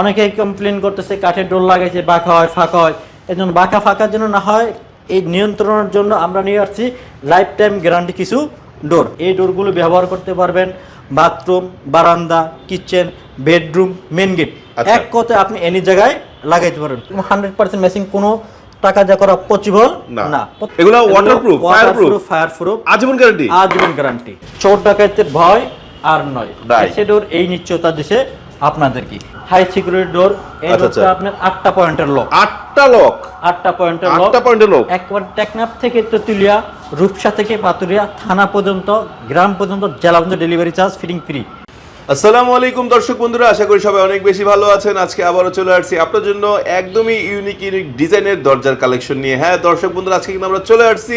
অনেকেই কমপ্লেন করতেছে কাঠের ডোর লাগাইছে বাঁকা হয় ফাঁকা হয়। এই জন্য বাঁকা ফাঁকার জন্য না হয় এই নিয়ন্ত্রণের জন্য আমরা নিয়ে আসছি লাইফ টাইম গ্যারান্টি কিছু ডোর। এই ডোরগুলো ব্যবহার করতে পারবেন বাথরুম বারান্দা কিচেন বেডরুম মেন গেট। এক কথায় আপনি এনি জায়গায় লাগাইতে পারেন হান্ড্রেড পার্সেন্ট মেশিন কোনো টাকা যা করা পসিবল না। এগুলো waterproof, fireproof? ফায়ার প্রুফ আজীবন গ্যারান্টি আজীবন গ্যারান্টি চোর ডাকাতের ভয় আর নয়। নাই। সে ডোর এই নিশ্চয়তা দিছে আপনাদের কি হাই সিকিউরিটি ডোর এই আচ্ছা, ডোরটা আচ্ছা। আপনার আটটা পয়েন্টের লক আটটা লক আটটা পয়েন্টের লক আটটা পয়েন্টের লক একবার টেকনাফ থেকে তেতুলিয়া রূপসা থেকে পাতুরিয়া থানা পর্যন্ত গ্রাম পর্যন্ত জেলা পর্যন্ত ডেলিভারি চার্জ ফিটিং ফ্রি আসসালামু আলাইকুম দর্শক বন্ধুরা আশা করি সবাই অনেক বেশি ভালো আছেন। আজকে আবারও চলে আসছি আপনার জন্য একদমই ইউনিক ইউনিক ডিজাইনের দরজার কালেকশন নিয়ে। হ্যাঁ দর্শক বন্ধুরা আজকে কিন্তু আমরা চলে আসছি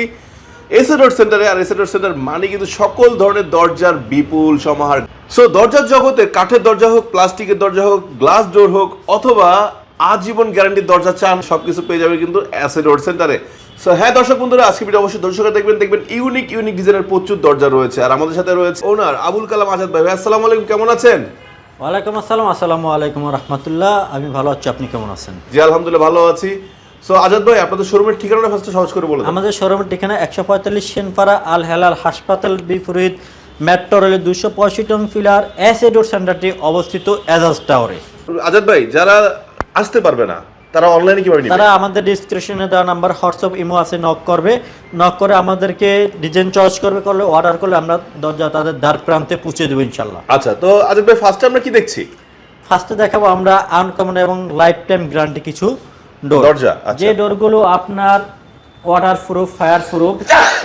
এসএডর সেন্টারে আর এসএডর সেন্টার মানে কিন্তু সকল ধরনের দরজার বিপুল সমাহার সো দরজার জগতে কাঠের দরজা হোক প্লাস্টিকের দরজা হোক গ্লাস ডোর হোক অথবা আজীবন গ্যারান্টির দরজা চান সবকিছু পেয়ে যাবে কিন্তু অ্যাসেডোর সেন্টারে সো হ্যাঁ দর্শক বন্ধুরা আজকে ভিডিও অবশ্যই দর্শকরা দেখবেন দেখবেন ইউনিক ইউনিক ডিজাইনের প্রচুর দরজা রয়েছে। আর আমাদের সাথে রয়েছে ওনার আবুল কালাম আজাদ ভাই। ভাই, আসসালামু আলাইকুম কেমন আছেন? ওয়ালাইকুম আসসালাম আসসালামু আলাইকুম রহমতুল্লাহ। আমি ভালো আছি আপনি কেমন আছেন? জি আলহামদুলিল্লাহ ভালো আছি। সো আজাদ ভাই আপনাদের শোরুমের ঠিকানাটা ফার্স্টে সহজ করে বলুন আমাদের শোরুমের ঠিকানা একশো পঁয়তাল্লিশ সেনপাড়া আল হেলাল হাসপাতাল বিপরীত মেট্রো রেলের দুশো পঁয়ষট্টি ফিলার এডোর সেন্টারটি অবস্থিত এজাজ টাওয়ারে আজাদ ভাই যারা আসতে পারবে না তারা অনলাইনে কীভাবে নিবে? তারা আমাদের ডিসক্রিপশনে দেওয়া নাম্বার হোয়াটসঅ্যাপ ইমো আছে নক করবে। নক করে আমাদেরকে ডিজাইন চয়েস করবে করলে অর্ডার করলে আমরা দরজা তাদের দ্বার প্রান্তে পৌঁছে দেবো ইনশাল্লাহ আচ্ছা তো আজাদ ভাই ফার্স্টে আমরা কি দেখছি? ফার্স্টে দেখাবো আমরা আনকমন এবং লাইফ টাইম গ্যারান্টি কিছু ডোর দরজা, আচ্ছা। যে ডোরগুলো আপনার ওয়াটার প্রুফ ফায়ার প্রুফ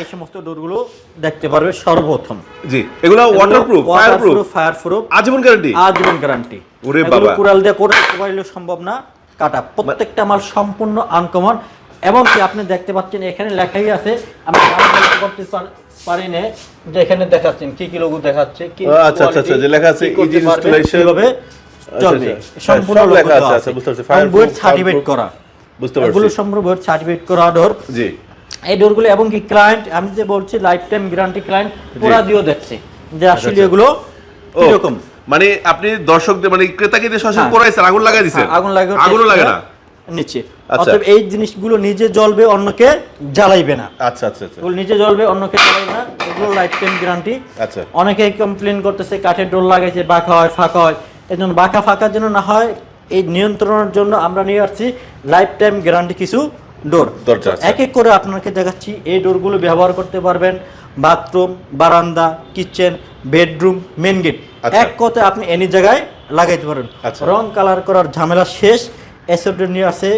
এই সমস্ত ডোরগুলো দেখতে পারবে সর্বপ্রথম। জি এগুলো ওয়াটারপ্রুফ ফায়ারপ্রুফ ফায়ার প্রুফ আজীবন গ্যারান্টি আজীবন গ্যারান্টি ওরে বাবা। কুড়াল দিয়ে সম্ভব না। কাটা। প্রত্যেকটা মাল সম্পূর্ণ আনকমন এবং কি আপনি দেখতে পাচ্ছেন এখানে লেখাই আছে আমি করতে পারি না যে এখানে দেখাচ্ছেন কি কি লোগো দেখাচ্ছে কি আচ্ছা, আচ্ছা, আচ্ছা, যে লেখা আছে installation। কীভাবে আচ্ছা, চলবে আচ্ছা। সম্পূর্ণ লেখা আছে, আচ্ছা, বুঝতে পারছি। সার্টিফিকেট করা। বুঝতে এগুলো পারছি। সম্পূর্ণ বোর্ড সার্টিফিকেট করা ডোর জি। এই ডোরগুলো এবং কি ক্লায়েন্ট আমি যে বলছি লাইফ টাইম গ্যারান্টি ক্লায়েন্ট পুরা দিয়েও দেখছে যে আসলে আচ্ছা। এগুলো ও, কীরকম। মানে আপনি দর্শকদের মানে ক্রেতাকে দিয়ে হ্যাঁ। করাইছেন আগুন লাগাই দিছেন হ্যাঁ, আগুন লাগে আগুনও লাগে না? নিচে। আচ্ছা। অতএব এই জিনিসগুলো নিজে জ্বলবে অন্যকে জ্বালাইবে না। আচ্ছা আচ্ছা আচ্ছা। এগুলো নিজে জ্বলবে অন্যকে জ্বালাইবে না। এগুলো লাইফ টাইম গ্যারান্টি আচ্ছা। অনেকেই কমপ্লেন করতেছে কাঠের ডোর লাগাইছে বাঁকা হয় ফাঁকা হয়। এই জন্য বাঁকা ফাঁকার জন্য না হয় এই নিয়ন্ত্রণের জন্য আমরা নিয়ে আসছি লাইফ টাইম গ্যারান্টি কিছু ডোর দরজা এক এক করে আপনাকে দেখাচ্ছি এই ডোরগুলো ব্যবহার করতে পারবেন। বাথরুম বারান্দা কিচেন বেডরুম মেন গেট। এক কথায় আপনি এনি জায়গায় লাগাইতে পারেন আচ্ছা। রং কালার করার ঝামেলা শেষ। এসএফডি নিয়ে আসে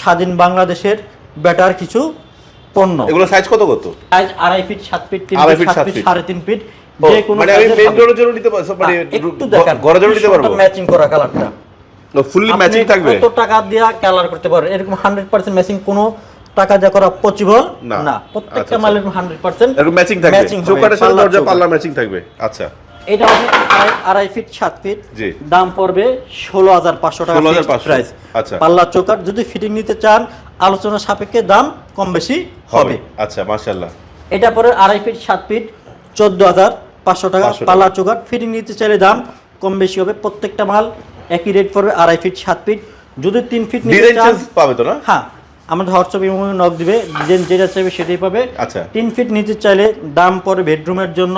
স্বাধীন বাংলাদেশের বেটার কিছু পণ্য। এগুলো সাইজ কত কত? সাইজ আড়াই ফিট সাত ফিট তিন ফিট সাত ফিট। সাড়ে তিন ফিট যে কোনো মানে মানে একটু দেখেন। ঘরের জন্য নিতে পারব? ম্যাচিং করা কালারটা ফুললি ম্যাচিং থাকবে। কত টাকা দিয়ে কালার করতে পারবেন? এরকম হান্ড্রেড পার্সেন্ট ম্যাচিং কোনো টাকা করা পসিবল না। আচ্ছা, প্রত্যেকটা আচ্ছা। মালের হান্ড্রেড পার্সেন্ট এরকম ম্যাচিং থাকবে। চৌকাটের সাথে দরজা পাল্লা ম্যাচিং থাকবে। আচ্ছা। এটা হবে আড়াই ফিট সাত ফিট দাম পড়বে ষোলো হাজার পাঁচশো টাকা প্রাইস আচ্ছা। পাল্লা চৌকাট যদি ফিটিং নিতে চান আলোচনা সাপেক্ষে দাম কম বেশি হবে। আচ্ছা এটা পরে আড়াই ফিট সাত ফিট চোদ্দ হাজার পাঁচশো টাকা পাল্লা চোগাট ফিটিং নিতে চাইলে দাম কম বেশি হবে। প্রত্যেকটা মাল একই রেট পড়বে আড়াই ফিট সাত ফিট যদি তিন ফিট পাবে তো না? হ্যাঁ আমাদের হোয়াটসঅ্যাপ ইমো নক দিবে। ডিজাইন যেটা চাইবে সেটাই পাবে। আচ্ছা। তিন ফিট নিতে চাইলে দাম পড়ে বেডরুমের জন্য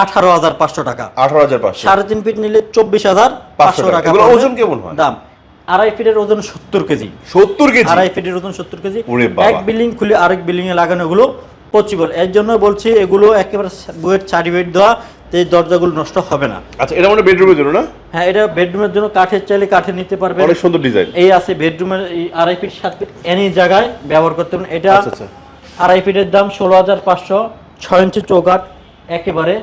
আঠারো হাজার পাঁচশো টাকা। আঠারো হাজার পাঁচশো। সাড়ে তিন ফিট নিলে চব্বিশ হাজার পাঁচশো টাকা। ওজন কেমন হয়? দাম। আড়াই ফিটের ওজন সত্তর কেজি। সত্তর কেজি? আড়াই ফিটের ওজন সত্তর কেজি। এক বিল্ডিং খুলে আরেক বিল্ডিং এ লাগানো এগুলো পসিবল এর জন্য বলছি এগুলো একেবারে সার্টিফিকেট দেওয়া। এই দরজাগুলো নষ্ট হবে না। আচ্ছা এটা মানে বেডরুমের জন্য না? হ্যাঁ এটা বেডরুমের জন্য কাঠের চাইলে কাঠের নিতে পারবেন। অনেক সুন্দর ডিজাইন। এই আছে বেডরুমের আড়াই ফিট সাত ফিট এনি জায়গায় ব্যবহার করতে পারেন এটা আচ্ছা, আচ্ছা। আড়াই ফিটের দাম ষোলো হাজার পাঁচশো ছয় ইঞ্চি চৌকাট একেবারে।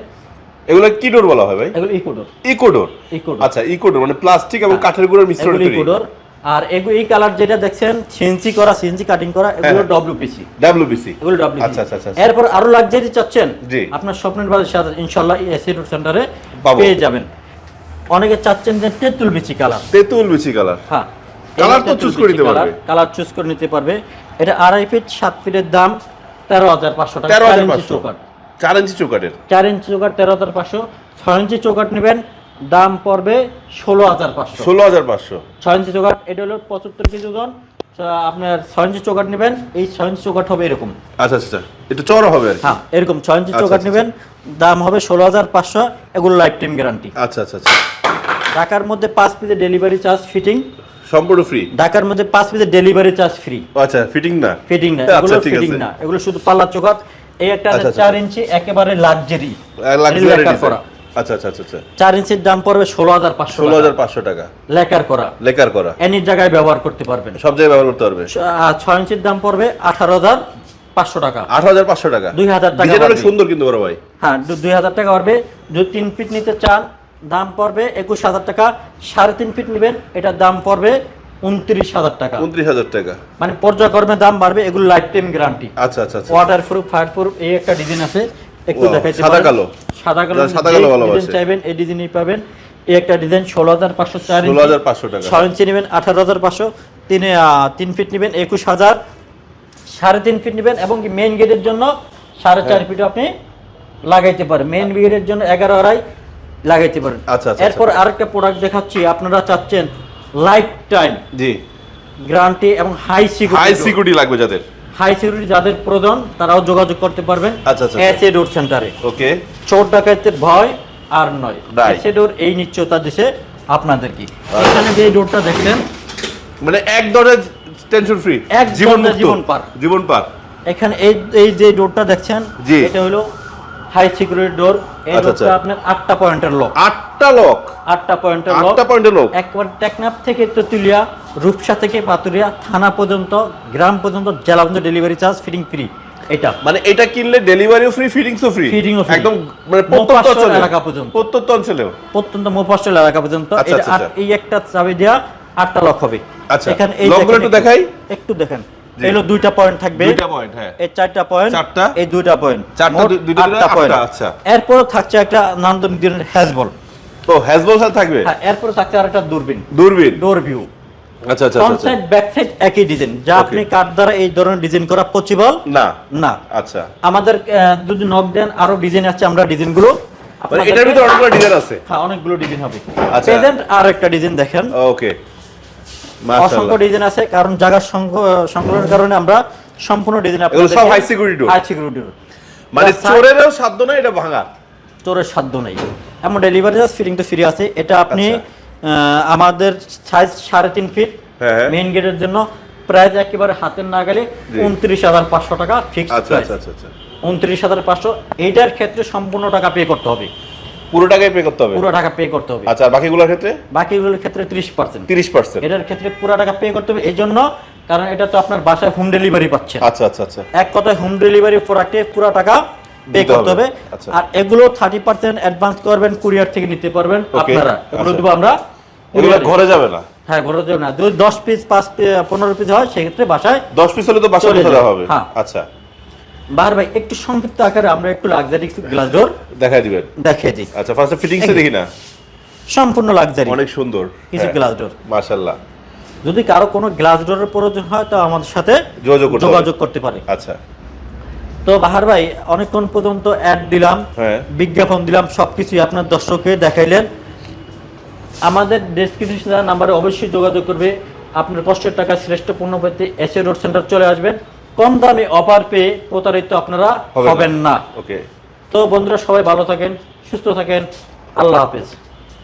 এগুলো কি ডোর বলা হয় ভাই? এগুলো eco door eco door eco door আচ্ছা ইকোডোর মানে প্লাস্টিক এবং কাঠের গুঁড়োর মিশ্রণ ইকোডোর আর এই কালার যেটা দেখছেন সিএনসি করা সিএনসি কাটিং করা এগুলো হ্যাঁ। ডব্লিউপিসি এগুলো ডব্লিউ আচ্ছা আচ্ছা আচ্ছা এরপর আরও লাক্সারি চাচ্ছেন? জি। আপনার স্বপ্নের বাজার সাথে ইনশাল্লাহ এসি রোড সেন্টারে পেয়ে যাবেন। অনেকে চাচ্ছেন যে তেঁতুল বিচি কালার তেঁতুল বিচি কালার হ্যাঁ। Colour তো choose করে নিতে পারবে। কালার চুজ করে নিতে পারবে। এটা আড়াই ফিট সাত ফিটের দাম তেরো হাজার পাঁচশো টাকা। চার ইঞ্চি চৌকাট চার ইঞ্চি চৌকাটের চার ইঞ্চি চৌকাট তেরো হাজার পাঁচশো। ছয় ইঞ্চি চৌকাট নেবেন। দাম পড়বে ষোলো হাজার পাঁচশো। ষোলো হাজার পাঁচশো। ছয় ইঞ্চি চৌকাট এটা হলো পঁচাত্তর কেজি ওজন। আপনার ছয় ইঞ্চি চৌকাট নেবেন এই ছয় ইঞ্চি চৌকাট হবে এরকম। আচ্ছা আচ্ছা আচ্ছা। একটু চড়া হবে হ্যাঁ এরকম ছয় ইঞ্চি আচ্ছা, চৌকাট আচ্ছা, নেবেন দাম হবে ষোলো হাজার পাঁচশো এগুলো লাইফ টাইম গ্যারান্টি আচ্ছা আচ্ছা আচ্ছা। ঢাকার মধ্যে পাঁচ পিসের ডেলিভারি চার্জ ফিটিং সম্পূর্ণ ফ্রি ঢাকার মধ্যে পাঁচ পিসের ডেলিভারি চার্জ ফ্রি আচ্ছা ফিটিং না? ফিটিং না আচ্ছা, এগুলো ফিটিং না এগুলো শুধু পাল্লা চৌকাট এই একটা আচ্ছা, আচ্ছা, চার আচ্ছা। ইঞ্চি একেবারে লাক্সারি লাক্সারি করা। আচ্ছা আচ্ছা আচ্ছা আচ্ছা। চার ইঞ্চির দাম পড়বে ষোলো হাজার পাঁচশো ষোলো হাজার পাঁচশো টাকা। লেকার করা। লেকার করা। এনির জায়গায় ব্যবহার করতে পারবেন। সব জায়গায় ব্যবহার করতে পারবে। ছয় ইঞ্চির দাম পড়বে আঠারো হাজার পাঁচশো টাকা। আট হাজার পাঁচশো টাকা। 2000 টাকা অনেক বাড়বে। সুন্দর কিন্তু বড় ভাই। হ্যাঁ দুই হাজার টাকা পড়বে যদি তিন ফিট নিতে চান দাম পড়বে একুশ হাজার টাকা। সাড়ে তিন ফিট নেবেন এটার দাম পড়বে উনত্রিশ হাজার টাকা। উনত্রিশ হাজার টাকা। মানে পর্যায়ক্রমে দাম বাড়বে এগুলো লাইফ টাইম গ্যারান্টি আচ্ছা আচ্ছা আচ্ছা। ওয়াটার প্রুফ ফায়ার প্রুফ এই একটা ডিজাইন আছে। একটু দেখাইতে সাদা কালো। সাদা কালো সাদা কালো ভালোবাসে। চাইবেন এই ডিজাইনই পাবেন। এই একটা ডিজাইন ষোলো হাজার পাঁচশো চার ষোলো হাজার পাঁচশো টাকা। ছয় ইঞ্চি নেবেন আঠারো হাজার পাঁচশো। তিন তিন ফিট নেবেন একুশ হাজার। সাড়ে তিন ফিট নেবেন এবং মেইন গেটের জন্য সাড়ে চার ফিট আপনি লাগাইতে পারেন। মেইন গেটের জন্য এগারো আড়াই লাগাইতে পারেন। আচ্ছা, আচ্ছা, এরপর আরেকটা প্রোডাক্ট দেখাচ্ছি আপনারা চাচ্ছেন লাইফ টাইম জি। গ্যারান্টি এবং হাই হাই সিকিউরিটি সিকিউরিটি লাগবে যাদের। হাই সিকিউরিটি যাদের প্রয়োজন তারাও যোগাযোগ করতে পারবেন। আচ্ছা, আচ্ছা, ডোর সেন্টারে ওকে চোর ডাকাতের ভয় আর নয়। নাই। ডোর এই নিশ্চয়তা দিছে আপনাদেরকে। এখানে যে ডোরটা দেখলেন মানে এক দরে টেনশন ফ্রি এক জীবন জীবন পার। জীবন পার। এখানে এই এই যে ডোরটা দেখছেন। এটা হলো হাই সিকিউরিটি ডোর এই আচ্ছা, ডোরটা আচ্ছা। আপনার আটটা পয়েন্টের লক আটটা লক আটটা পয়েন্টের লক আটটা পয়েন্টের লক একবার টেকনাফ থেকে তেতুলিয়া রূপসা থেকে পাতুরিয়া থানা পর্যন্ত গ্রাম পর্যন্ত জেলা পর্যন্ত ডেলিভারি চার্জ ফিটিং ফ্রি এটা। মানে এটা কিনলে ডেলিভারিও ফ্রি ফিটিংসও ফ্রি Fitting ও free। একদম মানে প্রত্যন্ত অঞ্চলে? এলাকা পর্যন্ত। প্রত্যন্ত অঞ্চলেও? প্রত্যন্ত মোফাসল এলাকা পর্যন্ত। আচ্ছা, এটা আচ্ছা, আচ্ছা। এই একটা চাবি দেওয়া আটটা লক হবে। আচ্ছা, এখানে এই লকগুলো একটু দেখাই? একটু দেখেন। জি। এগুলো দুইটা পয়েন্ট থাকবে। দুইটা পয়েন্ট হ্যাঁ। এই চারটা পয়েন্ট চারটা? এই দুইটা পয়েন্ট চারটা, দুইটা আটটা পয়েন্ট আচ্ছা। এরপর থাকছে একটা নান্দনিক ধরনের হ্যাজবল। তো হ্যাজবল থাকবে? হ্যাঁ এরপর থাকছে আর একটা দূরবীন। দূরবীন? ডোর ভিউ আচ্ছা আচ্ছা ফ্রন্ট আচ্ছা। সাইড ব্যাক সাইড একই ডিজাইন যা আপনি কাঠ দ্বারা এই ধরনের ডিজাইন করা পসিবল না। না। আচ্ছা। আমাদের যদি নক দেন আরও ডিজাইন আছে আমরা ডিজাইনগুলো মানে এটার ভিতরে অনেকগুলো ডিজাইন আছে। হ্যাঁ অনেকগুলো ডিজাইন হবে। আচ্ছা। প্রেজেন্ট আর একটা ডিজাইন দেখেন। ওকে অসংখ্য ডিজাইন আছে কারণ জায়গার সংকলনের কারণে আমরা সম্পূর্ণ ডিজাইন সব? হাই সিকিউরিটি মানে চোরেরও সাধ্য এটা ভাঙা চোরের সাধ্য নেই। এমন ডেলিভারি চার্জ ফিটিং তো ফ্রি আছে। এটা আপনি আচ্ছা। আমাদের সাইজ সাড়ে তিন ফিট। মেইন গেটের জন্য প্রাইস একেবারে হাতের নাগালে। উনত্রিশ হাজার পাঁচশো টাকা ফিক্সড আচ্ছা আচ্ছা আচ্ছা উনত্রিশ হাজার পাঁচশো এইটার ক্ষেত্রে সম্পূর্ণ টাকা পে করতে হবে। পুরো টাকাই পে করতে হবে? পুরো টাকা পে করতে হবে। আচ্ছা বাকিগুলোর ক্ষেত্রে? বাকিগুলোর ক্ষেত্রে ত্রিশ পার্সেন্ট। তিরিশ পার্সেন্ট। এটার ক্ষেত্রে পুরো টাকা পে করতে হবে এই জন্য কারণ এটা তো আপনার বাসায় হোম ডেলিভারি পাচ্ছেন আচ্ছা আচ্ছা আচ্ছা। এক কথায় হোম ডেলিভারি প্রোডাক্টে পুরো টাকা পে করতে হবে। আর এগুলো থার্টি পার্সেন্ট অ্যাডভান্স করবেন কুরিয়ার থেকে নিতে পারবেন আপনারা। এগুলো। দেবো আমরা এগুলো। ঘরে যাবে না। হ্যাঁ ঘরে দেবো না। যদি দশ পিস পাঁচ পনেরো পিস হয় সেক্ষেত্রে বাসায় দশ পিস হলে তো বাসা চলে হবে। হ্যাঁ। আচ্ছা। বার ভাই একটু সংক্ষিপ্ত আকারে আমরা একটু লাক্সারি গ্লাস ডোর দেখাই দিবেন। দেখিয়ে দিই। আচ্ছা ফার্স্টে ফিটিংসে দেখি না। সম্পূর্ণ লাক্সারি অনেক সুন্দর। কিছু গ্লাস ডোর মাশাআল্লাহ। যদি কারও কোনো গ্লাস ডোরের প্রয়োজন হয় তো আমাদের সাথে যোগাযোগ করতে যোগাযোগ করতে পারে। আচ্ছা। তো বাহার ভাই অনেকক্ষণ পর্যন্ত অ্যাড দিলাম হ্যাঁ। বিজ্ঞাপন দিলাম সবকিছুই আপনার দর্শককে দেখাইলেন। আমাদের ডেসক্রিপশন নাম্বারে অবশ্যই যোগাযোগ করবে। আপনার কষ্টের টাকা শ্রেষ্ঠ পণ্য পেতে এসে রোড সেন্টার চলে আসবেন। কম দামে অফার পেয়ে প্রতারিত আপনারা। হবেন না। ওকে তো বন্ধুরা সবাই ভালো থাকেন সুস্থ থাকেন। আল্লাহ হাফেজ।